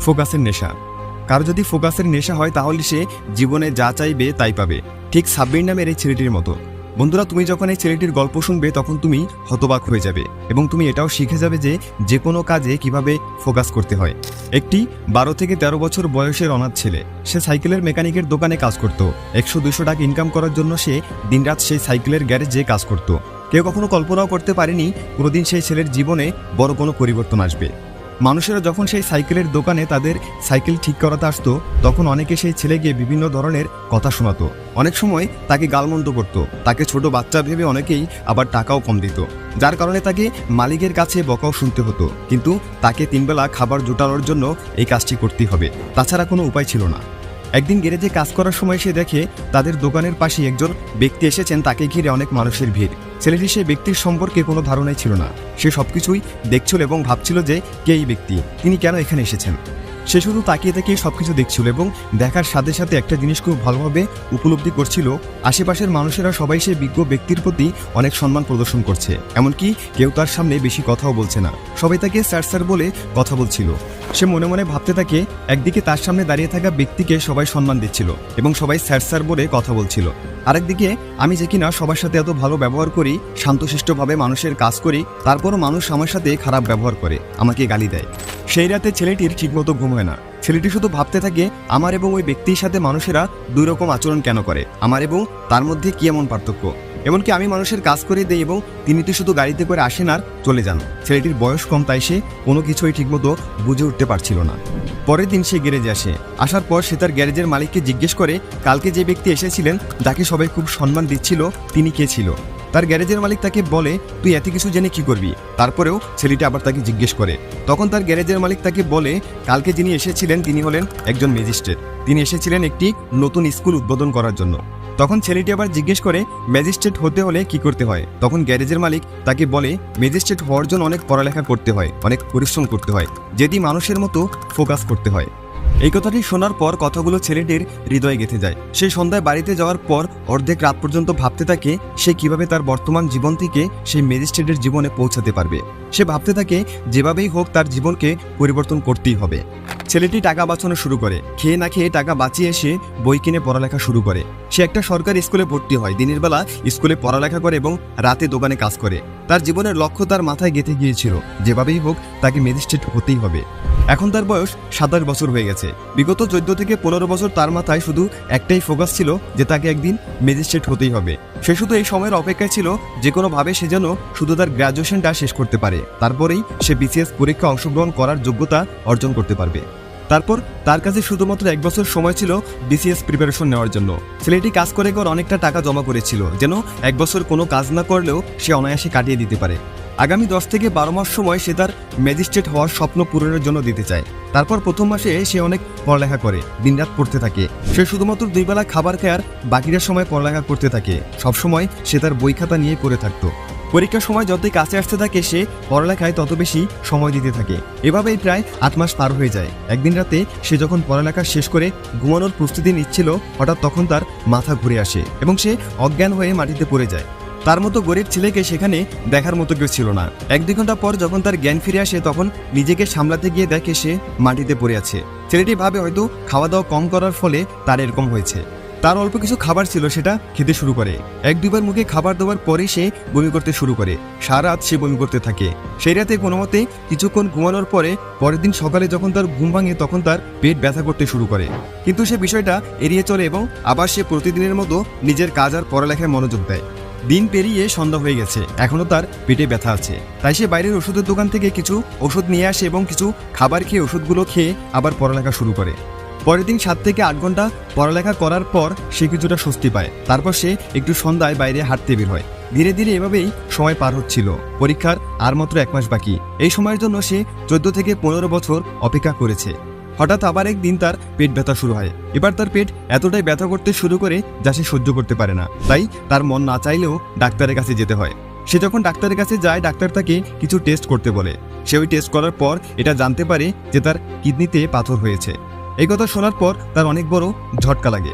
ফোকাসের নেশা। কারও যদি ফোকাসের নেশা হয় তাহলে সে জীবনে যা চাইবে তাই পাবে। ঠিক সাব্বির নামের এই ছেলেটির মতো। বন্ধুরা, তুমি যখন এই ছেলেটির গল্প শুনবে তখন তুমি হতবাক হয়ে যাবে এবং তুমি এটাও শিখে যাবে যে যে কোনো কাজে কীভাবে ফোকাস করতে হয়। একটি বারো থেকে তেরো বছর বয়সের অনাথ ছেলে, সে সাইকেলের মেকানিকের দোকানে কাজ করত। একশো দুশো টাকা ইনকাম করার জন্য সে দিনরাত সেই সাইকেলের গ্যারেজে কাজ করত। কেউ কখনো কল্পনাও করতে পারেনি, কোনোদিন সেই ছেলের জীবনে বড় কোনো পরিবর্তন আসবে। মানুষেরা যখন সেই সাইকেলের দোকানে তাদের সাইকেল ঠিক করাতে আসতো, তখন অনেকে সেই ছেলে গিয়ে বিভিন্ন ধরনের কথা শোনাতো। অনেক সময় তাকে গালমন্দ করত। তাকে ছোট বাচ্চা ভেবে অনেকেই আবার টাকাও কম দিত। যার কারণে তাকে মালিকের কাছে বকাও শুনতে হতো। কিন্তু তাকে তিনবেলা খাবার জোটানোর জন্য এই কাজটি করতেই হবে। তাছাড়া কোনো উপায় ছিল না। একদিন গ্যারেজে কাজ করার সময় সে দেখে তাদের দোকানের পাশে একজন ব্যক্তি এসেছেন, তাকে ঘিরে অনেক মানুষের ভিড়। ছেলেটি সেই ব্যক্তির সম্পর্কে কোনো ধারণাই ছিল না। সে সবকিছুই দেখছিল এবং ভাবছিল যে কে এই ব্যক্তি? তিনি কেন এখানে এসেছেন? সে শুধু তাকিয়ে তাকিয়ে সবকিছু দেখছিল এবং দেখার সাথে সাথে একটা জিনিস খুব ভালোভাবে উপলব্ধি করছিল, আশেপাশের মানুষেরা সবাই সেই বিজ্ঞ ব্যক্তির প্রতি অনেক সম্মান প্রদর্শন করছে। এমনকি কেউ তার সামনে বেশি কথাও বলছে না। সবাই তাকে স্যার স্যার বলে কথা বলছিল। সে মনে মনে ভাবতে থাকে, একদিকে তার সামনে দাঁড়িয়ে থাকা ব্যক্তিকে সবাই সম্মান দিচ্ছিল এবং সবাই স্যার স্যার বলে কথা বলছিল। আরেকদিকে, আমি যে কিনা সবার সাথে এত ভালো ব্যবহার করি, শান্তশিষ্টভাবে মানুষের কাজ করি, তারপরও মানুষ আমার সাথে খারাপ ব্যবহার করে, আমাকে গালি দেয়। সেই রাতে ছেলেটির ঠিকমতো ঘুম হয় না। ছেলেটি শুধু ভাবতে থাকে, আমার এবং ওই ব্যক্তির সাথে মানুষেরা দুই রকম আচরণ কেন করে? আমার এবং তার মধ্যে কি এমন পার্থক্য? এমনকি আমি মানুষের কাজ করে দেই এবং তিনি তো শুধু গাড়িতে করে আসেন আর চলে যান। ছেলেটির বয়স কম, তাই সে কোনো কিছুই ঠিকমতো বুঝে উঠতে পারছিল না। পরের দিন সে গ্যারেজে আসে। আসার পর সে তার গ্যারেজের মালিককে জিজ্ঞেস করে, কালকে যে ব্যক্তি এসেছিলেন যাকে সবাই খুব সম্মান দিচ্ছিল, তিনি কে ছিল? তার গ্যারেজের মালিক তাকে বলে, তুই এত কিছু জেনে কি করবি? তারপরেও ছেলেটি আবার তাকে জিজ্ঞেস করে। তখন তার গ্যারেজের মালিক তাকে বলে, কালকে যিনি এসেছিলেন তিনি হলেন একজন ম্যাজিস্ট্রেট। তিনি এসেছিলেন একটি নতুন স্কুল উদ্বোধন করার জন্য। তখন ছেলেটি আবার জিজ্ঞেস করে, ম্যাজিস্ট্রেট হতে হলে কি করতে হয়? তখন গ্যারেজের মালিক তাকে বলে, ম্যাজিস্ট্রেট হওয়ার জন্য অনেক পড়ালেখা করতে হয়, অনেক পরিশ্রম করতে হয়, যেটি মানুষের মতো ফোকাস করতে হয়। এই কথাটি শোনার পর কথাগুলো ছেলেটির হৃদয়ে গেঁথে যায়। সেই সন্ধ্যায় বাড়িতে যাওয়ার পর অর্ধেক রাত পর্যন্ত ভাবতে থাকে সে কীভাবে তার বর্তমান জীবন থেকে সেই ম্যাজিস্ট্রেটের জীবনে পৌঁছাতে পারবে। সে ভাবতে থাকে যেভাবেই হোক তার জীবনকে পরিবর্তন করতেই হবে। ছেলেটি টাকা বাঁচানো শুরু করে। খেয়ে না খেয়ে টাকা বাঁচিয়ে সে বই কিনে পড়ালেখা শুরু করে। সে একটা সরকারি স্কুলে ভর্তি হয়। দিনের বেলা স্কুলে পড়ালেখা করে এবং রাতে দোকানে কাজ করে। তার জীবনের লক্ষ্য তার মাথায় গেঁথে গিয়েছিল। যেভাবেই হোক, তাকে ম্যাজিস্ট্রেট হতেই হবে। এখন তার বয়স সাতাশ বছর হয়ে গেছে। বিগত চোদ্দ থেকে পনেরো বছর তার মাথায় শুধু একটাই ফোকাস ছিল যে তাকে একদিন ম্যাজিস্ট্রেট হতেই হবে। সে শুধু এই সময়ের অপেক্ষায় ছিল যে কোনোভাবে সে যেন শুধু তার গ্র্যাজুয়েশনটা শেষ করতে পারে। তারপরেই সে বিসিএস পরীক্ষা অংশগ্রহণ করার যোগ্যতা অর্জন করতে পারবে। তারপর তার কাছে শুধুমাত্র এক বছর সময় ছিল বিসিএস প্রিপারেশন নেওয়ার জন্য। ছেলেটি কাজ করে করে অনেকটা টাকা জমা করেছিল, যেন এক বছর কোনো কাজ না করলেও সে অনায়াসে কাটিয়ে দিতে পারে। আগামী দশ থেকে বারো মাস সময় সে তার ম্যাজিস্ট্রেট হওয়ার স্বপ্ন পূরণের জন্য দিতে চায়। তারপর প্রথম মাসে সে অনেক পড়ালেখা করে, দিনরাত পড়তে থাকে। সে শুধুমাত্র দুই বেলা খাবার খায় আর বাকিটা সময় পড়ালেখা করতে থাকে। সবসময় সে তার বই খাতা নিয়ে পড়ে থাকতো। পরীক্ষার সময় যতই কাছে আসতে থাকে, সে পড়ালেখায় তত বেশি সময় দিতে থাকে। এভাবেই প্রায় আট মাস পার হয়ে যায়। একদিন রাতে সে যখন পড়ালেখা শেষ করে ঘুমানোর প্রস্তুতি নিচ্ছিল, হঠাৎ তখন তার মাথা ঘুরে আসে এবং সে অজ্ঞান হয়ে মাটিতে পড়ে যায়। তার মতো গরিব ছেলেকে সেখানে দেখার মতো কেউ ছিল না। এক দুই ঘণ্টা পর যখন তার জ্ঞান ফিরে আসে, তখন নিজেকে সামলাতে গিয়ে দেখে সে মাটিতে পড়ে আছে। ছেলেটি ভাবে হয়তো খাওয়া দাওয়া কম করার ফলে তার এরকম হয়েছে। তার অল্প কিছু খাবার ছিল সেটা খেতে শুরু করে। এক দুবার মুখে খাবার দেওয়ার পরে সে বমি করতে শুরু করে। সারা রাত সে বমি করতে থাকে। সেই রাতে কোনো মতে কিছুক্ষণ ঘুমানোর পরে পরের দিন সকালে যখন তার ঘুম ভাঙে তখন তার পেট ব্যথা করতে শুরু করে। কিন্তু সে বিষয়টা এড়িয়ে চলে এবং আবার সে প্রতিদিনের মতো নিজের কাজ আর পড়ালেখায় মনোযোগ দেয়। দিন পেরিয়ে সন্ধ্যা হয়ে গেছে। এখনও তার পেটে ব্যথা আছে। তাই সে বাইরের ওষুধের দোকান থেকে কিছু ওষুধ নিয়ে আসে এবং কিছু খাবার খেয়ে ওষুধগুলো খেয়ে আবার পড়ালেখা শুরু করে। পরের দিন সাত থেকে আট ঘণ্টা পড়ালেখা করার পর সে কিছুটা স্বস্তি পায়। তারপর সে একটু সন্ধ্যায় বাইরে হাঁটতে বের হয়। ধীরে ধীরে এভাবেই সময় পার হচ্ছিল। পরীক্ষার আর মাত্র এক মাস বাকি। এই সময়ের জন্য সে চোদ্দ থেকে পনেরো বছর অপেক্ষা করেছে। হঠাৎ আবার একদিন তার পেট ব্যথা শুরু হয়। এবার তার পেট এতটাই ব্যথা করতে শুরু করে যা সে সহ্য করতে পারে না। তাই তার মন না চাইলেও ডাক্তারের কাছে যেতে হয়। সে যখন ডাক্তারের কাছে যায়, ডাক্তার তাকে কিছু টেস্ট করতে বলে। সে ওই টেস্ট করার পর এটা জানতে পারে যে তার কিডনিতে পাথর হয়েছে। এই কথা শোনার পর তার অনেক বড় ঝটকা লাগে।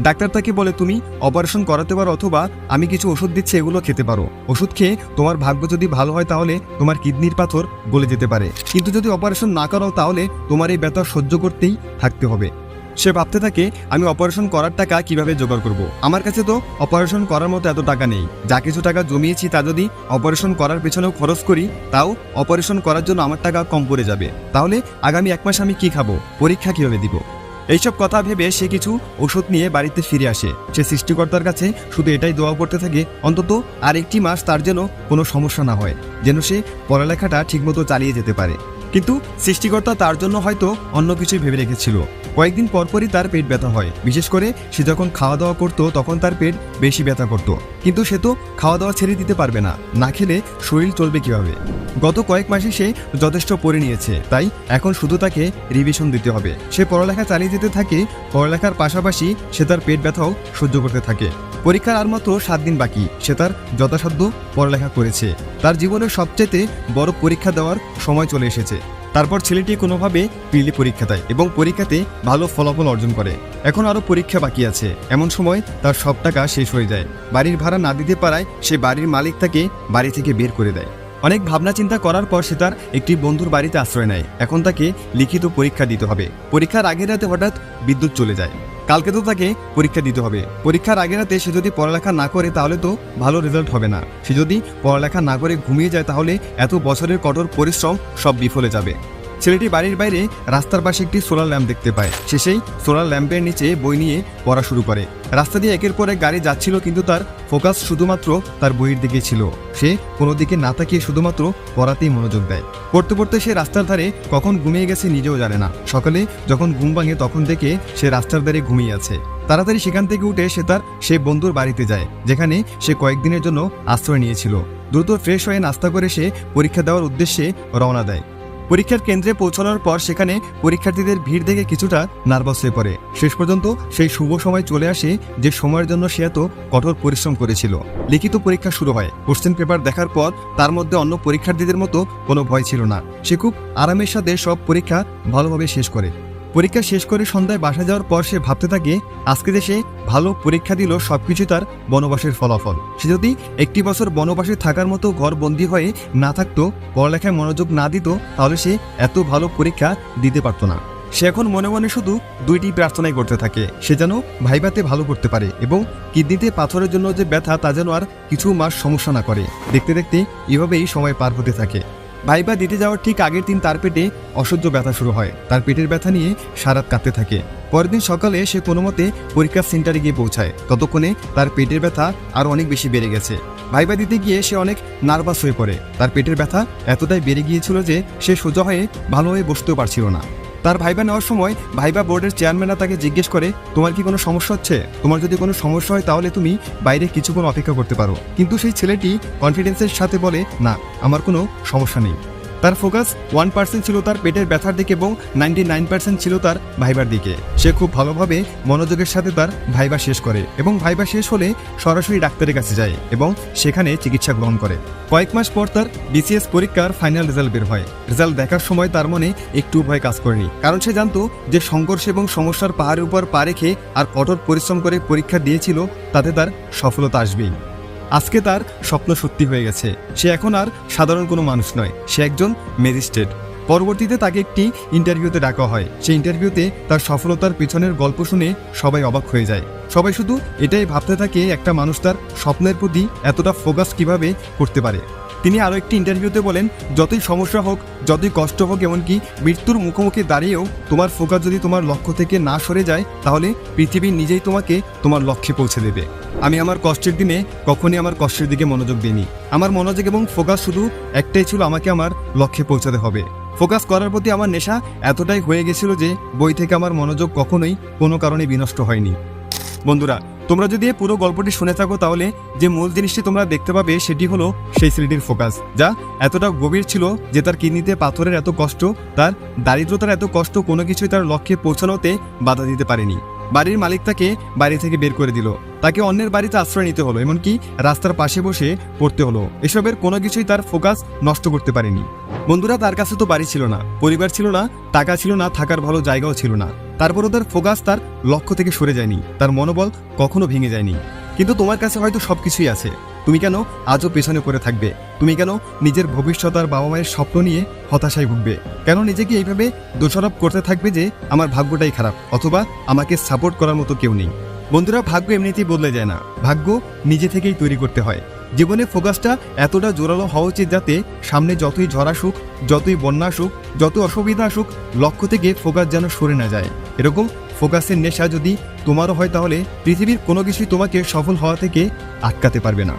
ডাক্তার তাকে বলে, তুমি অপারেশন করাতে পারো অথবা আমি কিছু ওষুধ দিচ্ছি, এগুলো খেতে পারো। ওষুধ খেয়ে তোমার ভাগ্য যদি ভালো হয় তাহলে তোমার কিডনির পাথর গলে যেতে পারে। কিন্তু যদি অপারেশন না করাও তাহলে তোমার এই ব্যথা সহ্য করতেই থাকতে হবে। সে ভাবতে থাকে, আমি অপারেশন করার টাকা কীভাবে জোগাড় করব? আমার কাছে তো অপারেশন করার মতো এত টাকা নেই। যা কিছু টাকা জমিয়েছি তা যদি অপারেশন করার পেছনেও খরচ করি, তাও অপারেশন করার জন্য আমার টাকা কম পড়ে যাবে। তাহলে আগামী এক মাস আমি কি খাব? পরীক্ষা কীভাবে দিব? এইসব কথা ভেবে সে কিছু ওষুধ নিয়ে বাড়িতে ফিরে আসে। সে সৃষ্টিকর্তার কাছে শুধু এটাই দোয়া করতে থাকে, অন্তত আর একটি মাস তার যেন কোনো সমস্যা না হয়, যেন সে পড়ালেখাটা ঠিকমতো চালিয়ে যেতে পারে। কিন্তু সৃষ্টিকর্তা তার জন্য হয়তো অন্য কিছুই ভেবে রেখেছিল। কয়েকদিন পরপরই তার পেট ব্যথা হয়। বিশেষ করে সে যখন খাওয়া দাওয়া করতো, তখন তার পেট বেশি ব্যথা করত। কিন্তু সে তো খাওয়া দাওয়া ছেড়ে দিতে পারবে না। না খেলে শরীর চলবে কীভাবে? গত কয়েক মাসে সে যথেষ্ট পড়ে নিয়েছে। তাই এখন শুধু তাকে রিভিশন দিতে হবে। সে পড়ালেখা চালিয়ে যেতে থাকে, পড়ালেখার পাশাপাশি সে তার পেট ব্যথাও সহ্য করতে থাকে। পরীক্ষার আর মাত্র সাত দিন বাকি। সে তার যথাসাধ্য পড়ালেখা করেছে। তার জীবনের সবচেয়ে বড় পরীক্ষা দেওয়ার সময় চলে এসেছে। তারপর ছেলেটি কোনোভাবে পিলি পরীক্ষা দেয় এবং পরীক্ষাতে ভালো ফলাফল অর্জন করে। এখন আরও পরীক্ষা বাকি আছে। এমন সময় তার সব টাকা শেষ হয়ে যায়। বাড়ির ভাড়া না দিতে পারায় সে বাড়ির মালিক তাকে বাড়ি থেকে বের করে দেয়। অনেক ভাবনা চিন্তা করার পর সে তার একটি বন্ধুর বাড়িতে আশ্রয় নেয়। এখন তাকে লিখিত পরীক্ষা দিতে হবে। পরীক্ষার আগের রাতে হঠাৎ বিদ্যুৎ চলে যায়। কালকে তো তাকে পরীক্ষা দিতে হবে। পরীক্ষার আগের রাতে সে যদি পড়ালেখা না করে, তাহলে তো ভালো রেজাল্ট হবে না। সে যদি পড়ালেখা না করে ঘুমিয়ে যায়, তাহলে এত বছরের কঠোর পরিশ্রম সব বিফলে যাবে। ছেলেটি বাড়ির বাইরে রাস্তার পাশে একটি সোলার ল্যাম্প দেখতে পায়। শেষেই সোলার ল্যাম্পের নিচে বই নিয়ে পড়া শুরু করে। রাস্তা দিয়ে একের পর এক গাড়ি যাচ্ছিল কিন্তু তার ফোকাস শুধুমাত্র তার বইয়ের দিকে ছিল। সে কোনো দিকে না তাকিয়ে শুধুমাত্র পড়াতেই মনোযোগ দেয়। পড়তে পড়তে সে রাস্তার ধারে কখন ঘুমিয়ে গেছে নিজেও জানে না। সকালে যখন ঘুম ভাঙে তখন থেকে সে রাস্তার ধারে ঘুমিয়ে আছে। তাড়াতাড়ি সেখান থেকে উঠে সে তার সে বন্ধুর বাড়িতে যায়, যেখানে সে কয়েকদিনের জন্য আশ্রয় নিয়েছিল। দ্রুত ফ্রেশ হয়ে নাস্তা করে সে পরীক্ষা দেওয়ার উদ্দেশ্যে রওনা দেয়। পরীক্ষার কেন্দ্রে পৌঁছানোর পর সেখানে পরীক্ষার্থীদের ভিড় দেখে কিছুটা নার্ভাস হয়ে পড়ে। শেষ পর্যন্ত সেই শুভ সময় চলে আসে যে সময়ের জন্য সে এত কঠোর পরিশ্রম করেছিল। লিখিত পরীক্ষা শুরু হয়। কোশ্চেন পেপার দেখার পর তার মধ্যে অন্য পরীক্ষার্থীদের মতো কোনো ভয় ছিল না। সে খুব আরামের সাথে সব পরীক্ষা ভালোভাবে শেষ করে। পরীক্ষা শেষ করে সন্ধ্যায় বাসা যাওয়ার পর সে ভাবতে থাকে, আজকে দেশে ভালো পরীক্ষা দিল সবকিছু তার বনবাসের ফলাফল। সে যদি একটি বছর বনবাসে থাকার মতো ঘর বন্দী হয়ে না থাকতো, পড়ালেখায় মনোযোগ না দিত, তাহলে সে এত ভালো পরীক্ষা দিতে পারতো না। সে এখন মনে মনে শুধু দুইটি প্রার্থনাই করতে থাকে, সে যেন ভাইভাতে ভালো করতে পারে এবং কিডনিতে পাথরের জন্য যে ব্যথা তা যেন আর কিছু মাস সমস্যা না করে। দেখতে দেখতে এভাবেই সময় পার হতে থাকে। ভাইবা দিতে যাওয়ার ঠিক আগের দিন তার পেটে অসহ্য ব্যথা শুরু হয়। তার পেটের ব্যথা নিয়ে সারাত কাঁদতে থাকে। পরের দিন সকালে সে কোনো মতে পরীক্ষা সেন্টারে গিয়ে পৌঁছায়। ততক্ষণে তার পেটের ব্যথা আরও অনেক বেশি বেড়ে গেছে। ভাইবা দিতে গিয়ে সে অনেক নার্ভাস হয়ে পড়ে। তার পেটের ব্যথা এতটাই বেড়ে গিয়েছিল যে সে সোজা হয়ে ভালোভাবে বসতেও পারছিল না। তার ভাইবা নেওয়ার সময় ভাইবা বোর্ডের চেয়ারম্যানরা তাকে জিজ্ঞেস করে, তোমার কি কোনো সমস্যা হচ্ছে? তোমার যদি কোনো সমস্যা হয় তাহলে তুমি বাইরে কিছুক্ষণ অপেক্ষা করতে পারো। কিন্তু সেই ছেলেটি কনফিডেন্সের সাথে বলে, না, আমার কোনো সমস্যা নেই। তার ফোকাস ওয়ান পার্সেন্ট ছিল তার পেটের ব্যথার দিকে এবং নাইনটি নাইন পার্সেন্ট ছিল তার ভাইবার দিকে। সে খুব ভালোভাবে মনোযোগের সাথে তার ভাইবা শেষ করে এবং ভাইবা শেষ হলে সরাসরি ডাক্তারের কাছে যায় এবং সেখানে চিকিৎসা গ্রহণ করে। কয়েক মাস পর তার বিসিএস পরীক্ষার ফাইনাল রেজাল্ট বের হয়। রেজাল্ট দেখার সময় তার মনে একটু ভয় কাজ করেনি কারণ সে জানতো যে সংঘর্ষ এবং সমস্যার পাহাড়ের উপর পা রেখে আর কঠোর পরিশ্রম করে পরীক্ষা দিয়েছিল তাতে তার সফলতা আসবেই। আজকে তার স্বপ্ন সত্যি হয়ে গেছে। সে এখন আর সাধারণ কোনো মানুষ নয়, সে একজন ম্যাজিস্ট্রেট। পরবর্তীতে তাকে একটি ইন্টারভিউতে ডাকা হয়। সেই ইন্টারভিউতে তার সফলতার পেছনের গল্প শুনে সবাই অবাক হয়ে যায়। সবাই শুধু এটাই ভাবতে থাকে, একটা মানুষ তার স্বপ্নের প্রতি এতটা ফোকাস কীভাবে করতে পারে। তিনি আরও একটি ইন্টারভিউতে বলেন, যতই সমস্যা হোক, যতই কষ্ট হোক, এমনকি মৃত্যুর মুখোমুখি দাঁড়িয়েও তোমার ফোকাস যদি তোমার লক্ষ্য থেকে না সরে যায়, তাহলে পৃথিবী নিজেই তোমাকে তোমার লক্ষ্যে পৌঁছে দেবে। আমি আমার কষ্টের দিনে কখনই আমার কষ্টের দিকে মনোযোগ দিইনি। আমার মনোযোগ এবং ফোকাস শুধু একটাই ছিল আমাকে আমার লক্ষ্যে পৌঁছাতে হবে। ফোকাস করার প্রতি আমার নেশা এতটাই হয়ে গেছিল যে, বই থেকে আমার মনোযোগ কখনোই কোনো কারণে বিনষ্ট হয়নি। বন্ধুরা, তোমরা যদি পুরো গল্পটি শুনে থাকো, তাহলে যে মূল জিনিসটি তোমরা দেখতে পাবে, সেটি হলো সেই ছেলেটির ফোকাস যা এতটা গভীর ছিল যে তার কিডনিতে পাথরের এত কষ্ট, তার দারিদ্রতার এত কষ্ট কোনো কিছুই তার লক্ষ্যে পৌঁছানোতে বাধা দিতে পারেনি। বাড়ির মালিক তাকে বাড়ি থেকে বের করে দিল। তাকে অন্যের বাড়িতে আশ্রয় নিতে হলো, এমনকি রাস্তার পাশে বসে পড়তে হলো। এসবের কোনো কিছুই তার ফোকাস নষ্ট করতে পারেনি। বন্ধুরা, তার কাছে তো বাড়ি ছিল না, পরিবার ছিল না, টাকা ছিল না, থাকার ভালো জায়গাও ছিল না। তারপরও তার ফোকাস তার লক্ষ্য থেকে সরে যায়নি, তার মনোবল কখনো ভেঙে যায়নি। কিন্তু তোমার কাছে হয়তো সব কিছুই আছে। তুমি কেন আজও পেছনে পড়ে থাকবে? তুমি কেন নিজের ভবিষ্যৎ আর বাবা মায়ের স্বপ্ন নিয়ে হতাশায় ভুগবে? কেন নিজেকে এইভাবে দোষারোপ করতে থাকবে যে আমার ভাগ্যটাই খারাপ, অথবা আমাকে সাপোর্ট করার মতো কেউ নেই? বন্ধুরা, ভাগ্য এমনিতেই বদলে যায় না। ভাগ্য নিজে থেকেই তৈরি করতে হয়। জীবনে ফোকাসটা এতটা জোরালো হওয়া উচিত যাতে সামনে যতই ঝরা সুখ যতই বন্যা আসুক, যত অসুবিধা আসুক, লক্ষ্য থেকে ফোকাস যেন সরে না যায়। এরকম ফোকাসের নেশা যদি তোমারও হয় তাহলে পৃথিবীর কোনো কিছুই তোমাকে সফল হওয়া থেকে আটকাতে পারবে না।